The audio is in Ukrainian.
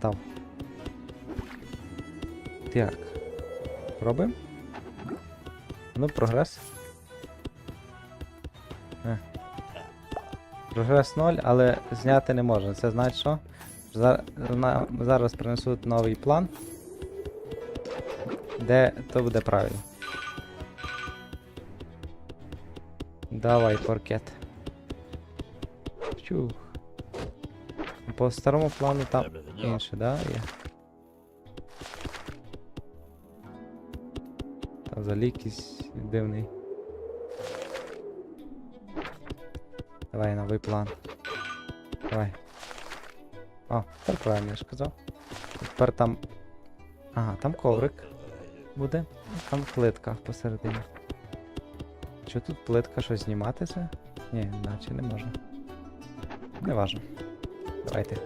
став. Так. Робимо? Ну, прогрес. Е. Прогрес 0, але зняти не можна. Це значить що? Зар- Зараз принесуть новий план. Де то буде правильно. Давай, паркет. Чух. По старому плану там else. інше, да? Є. Там взагалі якийсь дивний. Давай новий план. Давай. О, тепер правильно я ж казав. Тепер там. Ага, там коврик буде. Там плитка посередині. Що тут плитка щось знімати це? Ні, наче не можна. Не важно. I think.